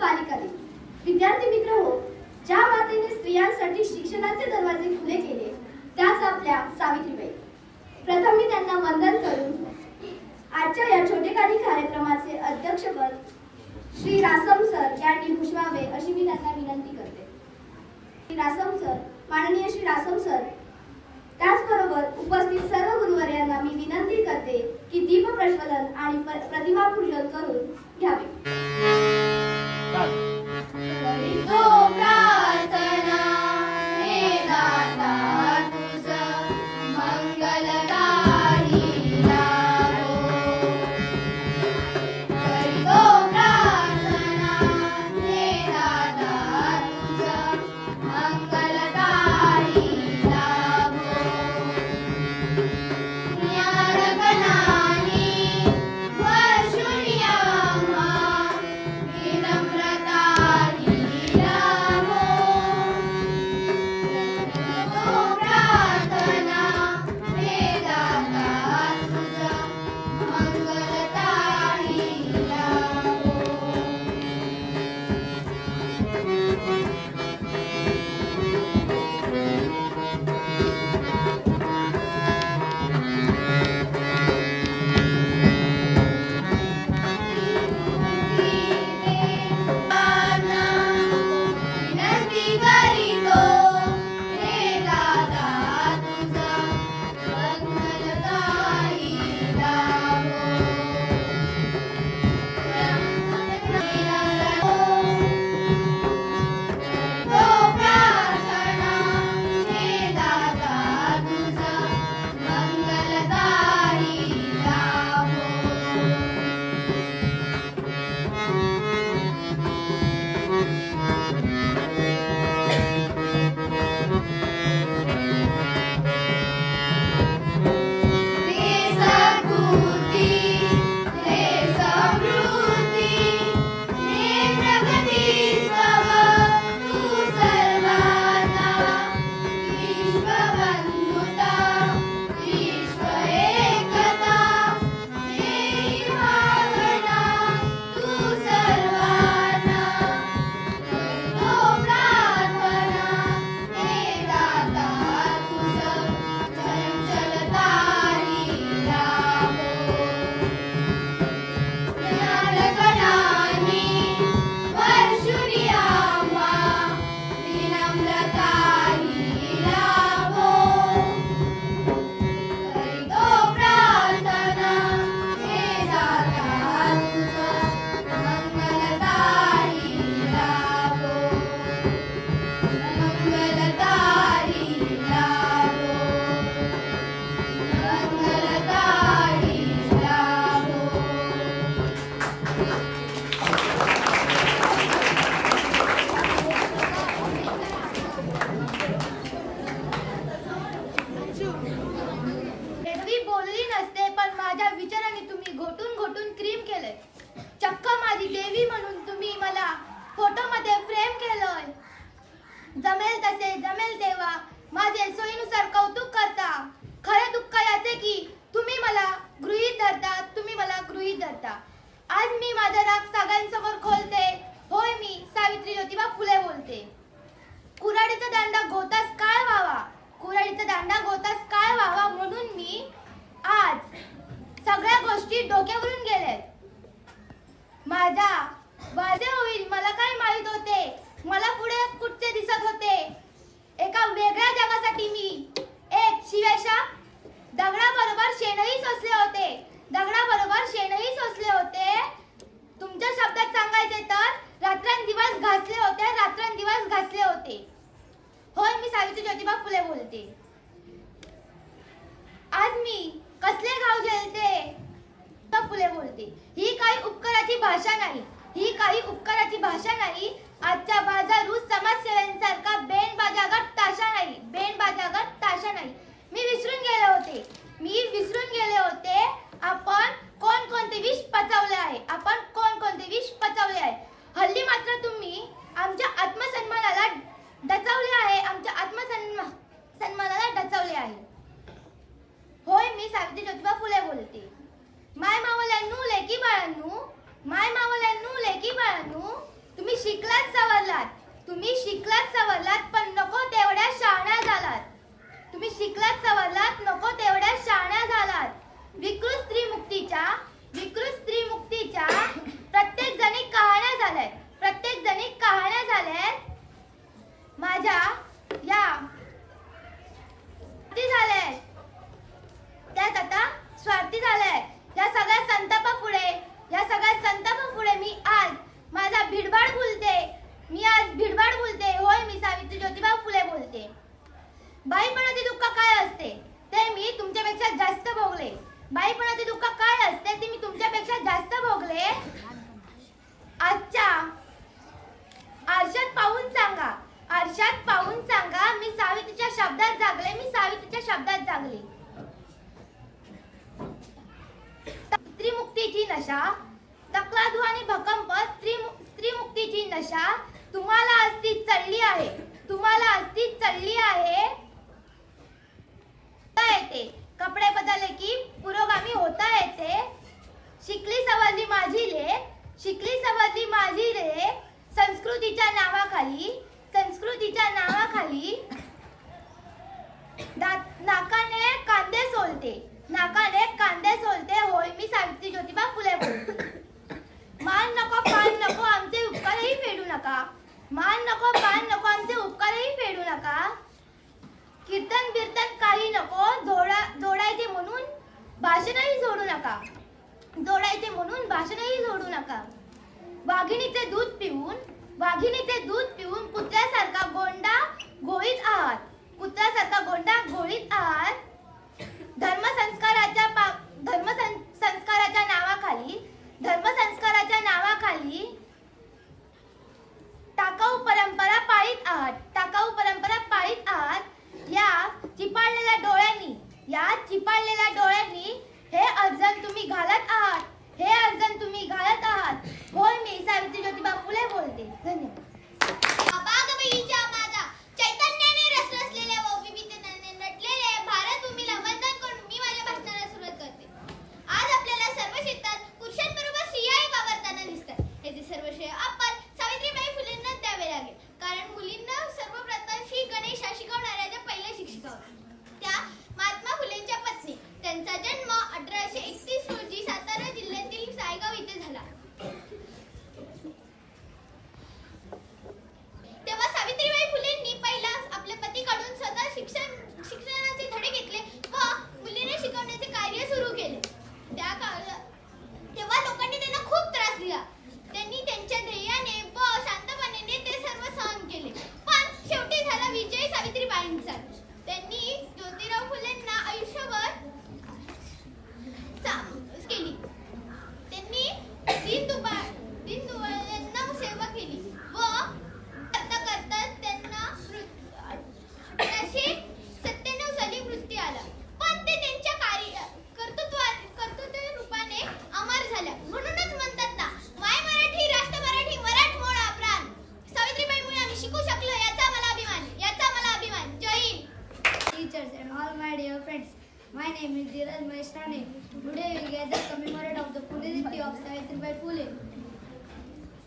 बालिका दिन विद्यार्थी मित्र हो ज्या मातेने स्त्रियांसाठी शिक्षणाचे दरवाजे खुले केले त्याच आपल्या सावित्रीबाई. प्रथम मी त्यांना वंदन करून आजच्या या छोटेखानी कार्यक्रमाचे अध्यक्षपद श्री रासम सर यांनी भूषवावे अशी मी त्यांना विनंती करते. श्री रासम सर माननीय श्री रासम सर त्याचबरोबर उपस्थित सर्व गुरुवर्यांना मी विनंती करते की दीप प्रज्वलन आणि प्रतिमा पूजन करून घ्यावे. बोलली नसते पण माझ्या विचाराने तुम्ही घोटून घोटून क्रीम केलंय. चक्क माझी देवी म्हणून तुम्ही मला फोटोमध्ये फ्रेम केलंय. जमेल तसे जमेल तेव्हा माझे सोयीनुसार कौतुक करता. खरे दुःख याचे की तुम्ही मला गृहीत धरता तुम्ही मला गृहीत धरता. आज मी माझा राग सगळ्यांसमोर खोलते होय मी सावित्री ज्योतिबा फुले बोलते. कुऱ्हाडीचा दांडा घोतास काय व्हावा? कुऱ्हाडीचा दांडा घोतास काय व्हावा? म्हणून मी आज सगळ्या गोष्टी डोक्यावरून गेलेत माझा वाजे होईल मला काय माहीत होते? मला पुढे कुठचे दिसत होते? एका वेगळ्या जगासाठी मी एक शिवेशा दगडाबरोबर शेणही सोसले होते. दगडाबरोबर शेण सोसले होते तुमच्या शब्दात सांगायचे तर रात्रंदिवस घासले होते रात्रंदिवस घासले होते होय मी सावित्री ज्योतिबा फुले बोलते आज मी कसले गाव झेलते तर फुले बोलते ही काही उपकाराची भाषा नाही ही काही उपकाराची भाषा नाही आजच्या बाजारू समाजसेवांसारखा बेन बाजागट ताशा नाही बेन बाजागट ताशा नाही मी विसरून गेले होते. मी विसरून गेले होते. आपण कोण कोणते विष पचवले आहे? आपण कोण कोणते विष पचवले आहे? हल्ली मात्र तुम्ही आमच्या आत्मसन्मानाला डचावले आहे. आमच्या आत्मसन्मा सन्मानाला डचावले आहे. होय मी सावित्री ज्योतिबा फुले बोलते. माय मावल्यांनू लेकी बाळांनू माय मावल्यांनू लेकी बाळांनू तुम्ही शिकलात सवरलात. तुम्ही शिकलात सवरलात पण नको तेवढ्या शहाण्या झालात तुम्ही शिकलात सवरलात नको तेवढ्या शहाण्या झालात विकृत स्त्री मुक्तीच्या विकृत स्त्री मुक्तीच्या प्रत्येक जणी कहाण्या झाल्यात. प्रत्येक जणी कहाण्या झाल्यात. माझ्या या ती झाल्यात. त्यात आता स्वार्थी झाल्यात या सगळ्या संतापापुढे या सगळ्या संतापापुढे मी आज माझा भिडबाड बोलते मी आज भिडबाड बोलते होय मी सावित्री ज्योतिबा फुले बोलते बाईपणाचे दुःख काय असते ते मी तुमच्यापेक्षा जास्त भोगले बाईपणाचे दुःख काय असते ते मी तुमच्यापेक्षा जास्त भोगले आजच्या आरशात पाहून सांगा आरशात पाहून सांगा मी सावित्रीच्या शब्दात जागले मी सावित्रीच्या शब्दात जागले स्त्रीमुक्तीची नशा तकलादू आणि भकंप स्त्री स्त्रीमुक्तीची नशा तुम्हाला अस्ती चढली आहे. तुम्हाला अस्ती चढली आहे. येते. कपडे बदलले की पुरोगामी होता येते. शिकली सवरली माझी ले. शिकली सवरली माझी रे. संस्कृतीच्या नावाखाली संस्कृतीच्या नावाखाली. नाकाने कांदे सोलते. नाकाने कांदे सोलते. होय मी सावित्री ज्योतिबा मान नको पान नको आमचे उपकारही फेडू नका. मान नको पान नको आमचे उपकारही फेडू नका. कीर्तन बिर्तन काही नको जोडा जोडायचे म्हणून भाषणही जोडू नका. जोडायचे म्हणून भाषणही जोडू नका. वाघिणीचे दूध पिऊन वाघिणीचे दूध पिऊन कुत्र्यासारखा गोंडा गोळीत आहात. कुत्र्यासारखा गोंडा गोळीत आहात. धर्मसंस्काराच्या पा धर्म संस्काराच्या नावाखाली धर्मसंस्काराच्या नावाखाली टाकाऊ परंपरा पाळीत आहात. टाकाऊ परंपरा पाळीत आहात. या चिपाळलेल्या डोळ्यांनी या चिपाळलेल्या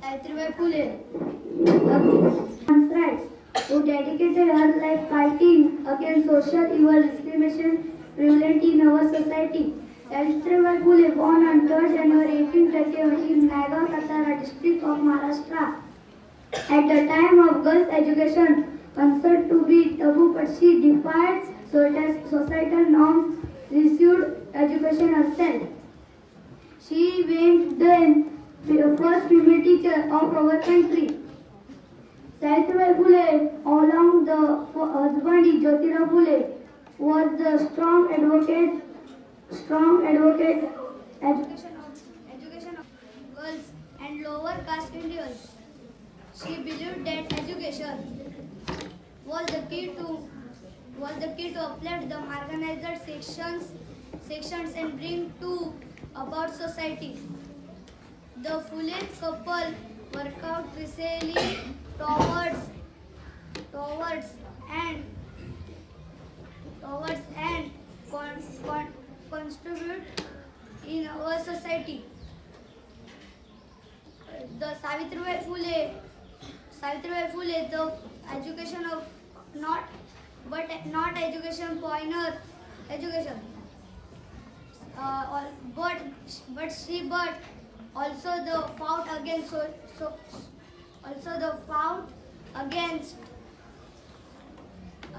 Savitribai Phule. Women's rights who dedicated her life fighting against social evil discrimination prevalent in our society. Savitribai Phule born on 3rd January 1831 in Nagaon, Satara district of Maharashtra. At the time of girls' education considered to be taboo, but she defied social- societal norms, received education herself. She went then first female teacher of our country. Savitribai Phule, along the husband Jyotirao Phule, was the strong advocate, strong advocate education of, education of girls and lower caste Indians. She believed that education was the key to was the key to uplift the marginalized sections sections and bring to about society. The Phule couple work out precisely towards towards and towards and con, con, contribute in our society. The Savitribai Phule Savitribai Phule, the education of not, but not education pioneer education. Uh, but but she but also the fought against so, so also the fought against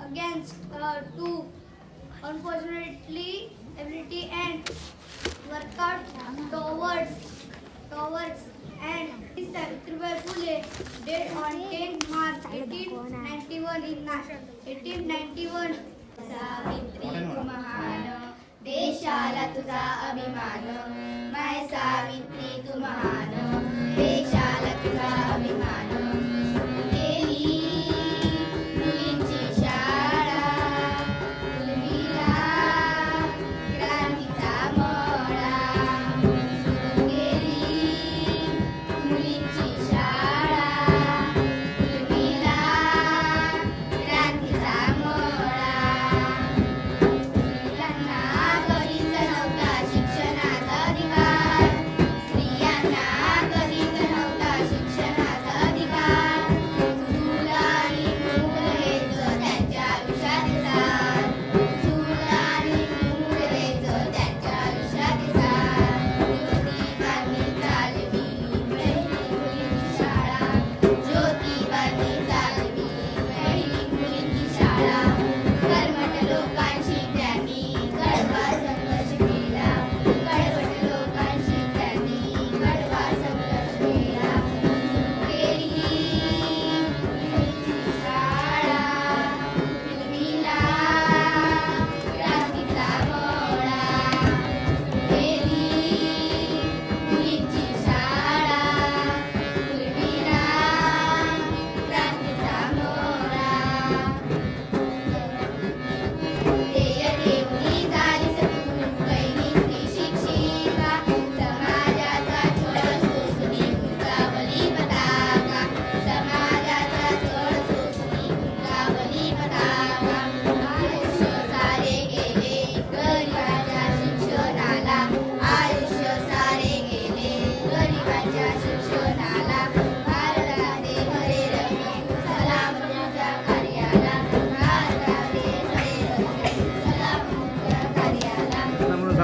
against uh, to unfortunately ability and work out towards towards and Savitribai Phule did on 10 March 1891 in 1891. Savitri देशाला तुझा अभिमान माय सावित्री तू महान. देशाला तुझा अभिमान.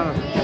হবে